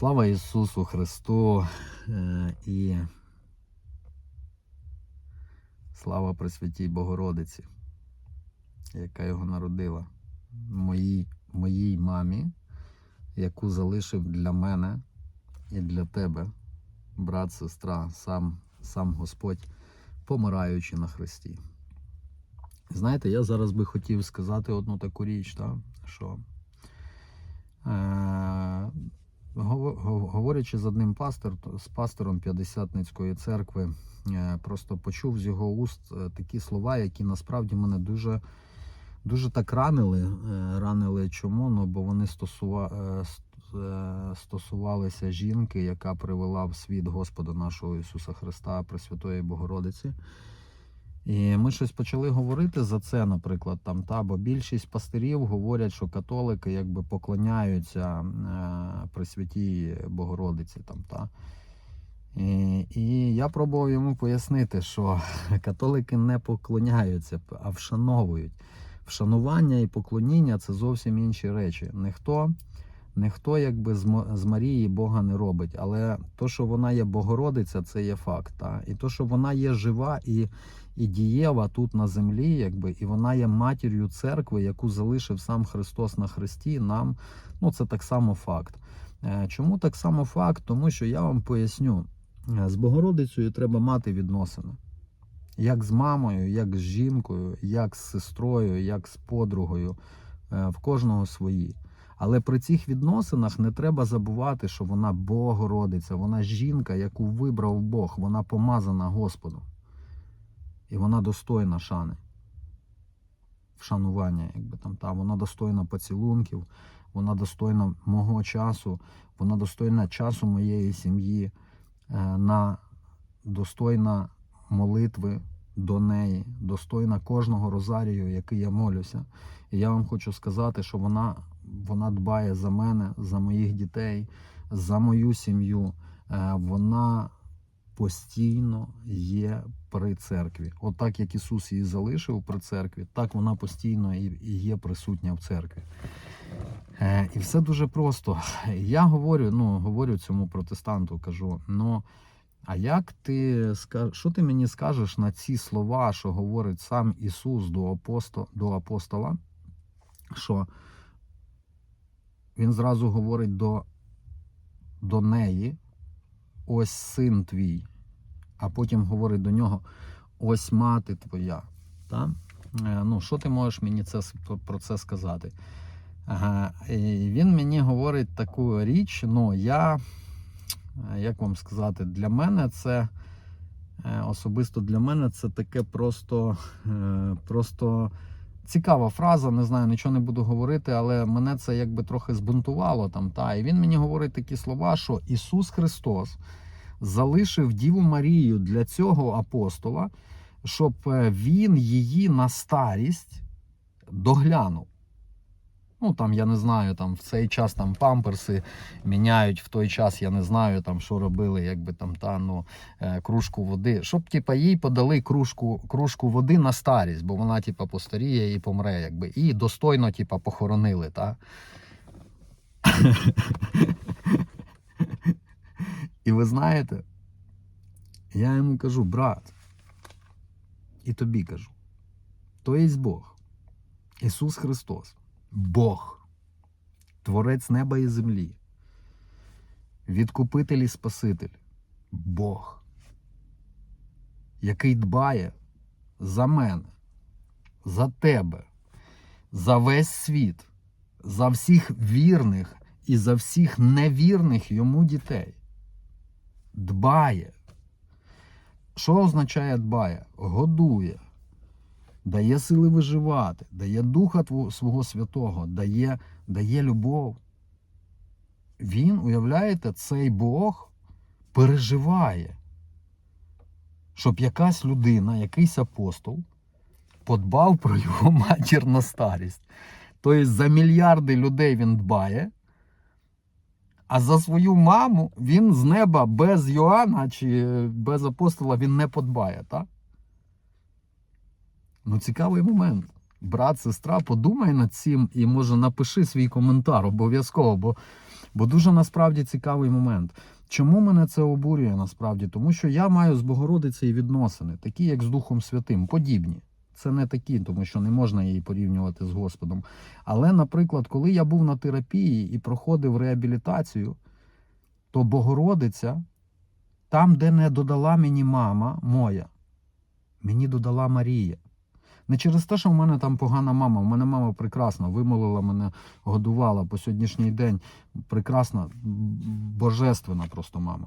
Слава Ісусу Христу е, і слава Пресвятій Богородиці, яка його народила, моїй, моїй мамі, яку залишив для мене і для тебе, брат, сестра, сам, сам Господь, помираючи на Христі. Знаєте, я зараз би хотів сказати одну таку річ, та, що. Гово- гов- Говорячи з одним пастор, з пастором П'ятдесятницької церкви, е, просто почув з його уст е, такі слова, які насправді мене дуже, дуже так ранили. Е, Ранили чому? Ну, бо вони стосува, стосувалися жінки, яка привела в світ Господа нашого Ісуса Христа, Пресвятої Богородиці. І ми щось почали говорити за це, наприклад, там та, бо більшість пастирів говорять, що католики якби поклоняються е, Пресвятій Богородиці. Там, та. І, і я пробував йому пояснити, що католики не поклоняються, а вшановують. Вшанування і поклоніння це зовсім інші речі. Ніхто, ніхто якби з, Марії Бога не робить. Але то, що вона є Богородиця, це є факт. Та? І то, що вона є жива і і дієва тут на землі, якби, і вона є матір'ю церкви, яку залишив сам Христос на Христі. Нам ну це так само факт. Е, Чому так само факт? Тому що я вам поясню, е, з Богородицею треба мати відносини. Як з мамою, як з жінкою, як з сестрою, як з подругою, Е, в кожного свої. Але при цих відносинах не треба забувати, що вона Богородиця, вона жінка, яку вибрав Бог, вона помазана Господом. І вона достойна шани. Вшанування, якби там та вона достойна поцілунків, вона достойна мого часу, вона достойна часу моєї сім'ї, е, на достойна молитви до неї, достойна кожного розарію, який я молюся. І я вам хочу сказати, що вона, вона дбає за мене, за моїх дітей, за мою сім'ю. Е, Вона постійно є при церкві. От так як Ісус її залишив при церкві, так вона постійно і є присутня в церкві. Е, І все дуже просто. Я говорю, ну, говорю цьому протестанту, кажу: ну, а як ти що ти мені скажеш на ці слова, що говорить сам Ісус до, апосто, до апостола? Що Він зразу говорить до, до неї, ось син твій, а потім говорить до нього: ось мати твоя. Та? Е, Ну, що ти можеш мені це, про- це сказати? Ага. І він мені говорить таку річ, ну, я, як вам сказати, для мене це. е, Особисто для мене це таке просто, е, просто цікава фраза. Не знаю, нічого не буду говорити, але мене це якби трохи збунтувало там. Та. І він мені говорить такі слова, що Ісус Христос залишив Діву Марію для цього апостола, щоб е, він її на старість доглянув. Ну, там, я не знаю, там в цей час там памперси міняють, в той час я не знаю, там, що робили, якби там та, ну, е, кружку води. Щоб, типа, їй подали кружку, кружку води на старість, бо вона, типа, постаріє і помре, якби. І достойно, типа, похоронили, та? І ви знаєте, я йому кажу, брат, і тобі кажу, то є Бог, Ісус Христос, Бог, Творець неба і землі, Відкупитель і Спаситель, Бог, який дбає за мене, за тебе, за весь світ, за всіх вірних і за всіх невірних йому дітей. Дбає. Що означає дбає? Годує, дає сили виживати, дає Духа свого Святого, дає, дає любов. Він, уявляєте, цей Бог переживає, щоб якась людина, якийсь апостол подбав про його матір на старість. Тобто за мільярди людей він дбає, а за свою маму він з неба без Йоанна чи без апостола він не подбає, так? Ну, цікавий момент. Брат, сестра, подумай над цим і може напиши свій коментар обов'язково, бо Бо дуже насправді цікавий момент. Чому мене це обурює насправді? Тому що я маю з Богородицею відносини, такі як з Духом Святим, подібні. Це не такі, тому що не можна її порівнювати з Господом. Але, наприклад, коли я був на терапії і проходив реабілітацію, то Богородиця, там, де не додала мені мама моя, мені додала Марія. Не через те, що в мене там погана мама. У мене мама прекрасна, вимолила мене, годувала по сьогоднішній день. Прекрасна, божественна просто мама.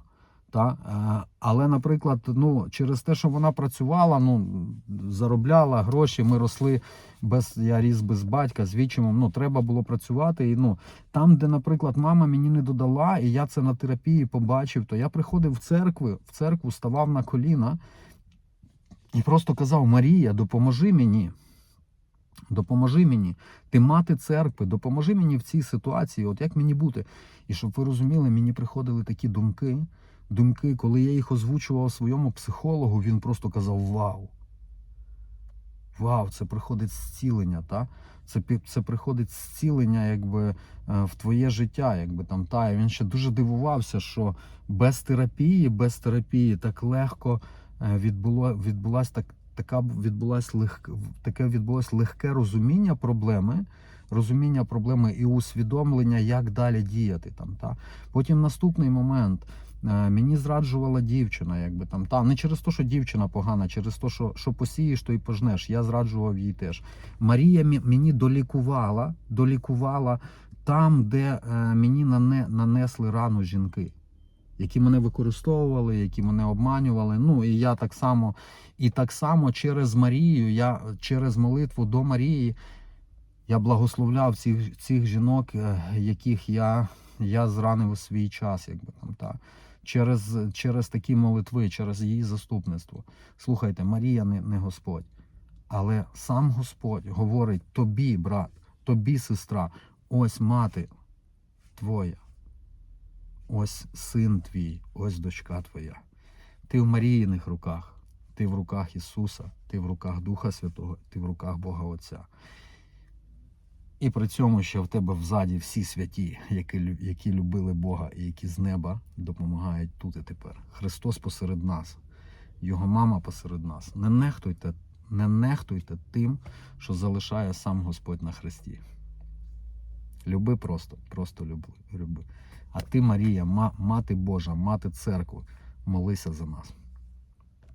Та? Е, Але, наприклад, ну, через те, що вона працювала, ну, заробляла гроші, ми росли без, я ріс без батька, з вічимом, ну, треба було працювати. І, ну, там, де, наприклад, мама мені не додала, і я це на терапії побачив, то я приходив в церкви, в церкву, ставав на коліна і просто казав: Марія, допоможи мені. Допоможи мені, ти мати церкви, допоможи мені в цій ситуації, от як мені бути. І щоб ви розуміли, мені приходили такі думки, думки, коли я їх озвучував своєму психологу, він просто казав: Вау! Вау, це приходить зцілення, та? Це, це приходить зцілення якби, е, в твоє життя. Якби, там, та? І він ще дуже дивувався, що без терапії, без терапії так легко відбуло, відбулась так, така відбулась лег, таке відбулось легке розуміння проблеми, розуміння проблеми і усвідомлення, як далі діяти. Там, та? Потім наступний момент. Е, Мені зраджувала дівчина, якби там та не через те, що дівчина погана, через те, що, що посієш, то й пожнеш. Я зраджував їй теж. Марія мені долікувала, долікувала там, де е, мені нане, нанесли рану жінки, які мене використовували, які мене обманювали. Ну і я так само, і так само через Марію, я через молитву до Марії, я благословляв цих, цих жінок, е, яких я, я зранив у свій час, якби там та. Через, через такі молитви, через її заступництво. Слухайте, Марія не, не Господь. Але сам Господь говорить тобі, брат, тобі, сестра, ось мати твоя, ось син твій, ось дочка твоя. Ти в Маріїних руках, ти в руках Ісуса, ти в руках Духа Святого, ти в руках Бога Отця. І при цьому ще в тебе взаді всі святі, які, які любили Бога і які з неба допомагають тут і тепер. Христос посеред нас, Його мама посеред нас. Не нехтуйте, не нехтуйте тим, що залишає сам Господь на хресті. Люби просто, просто люби. люби. А ти, Марія, ма- мати Божа, мати церкви, молися за нас.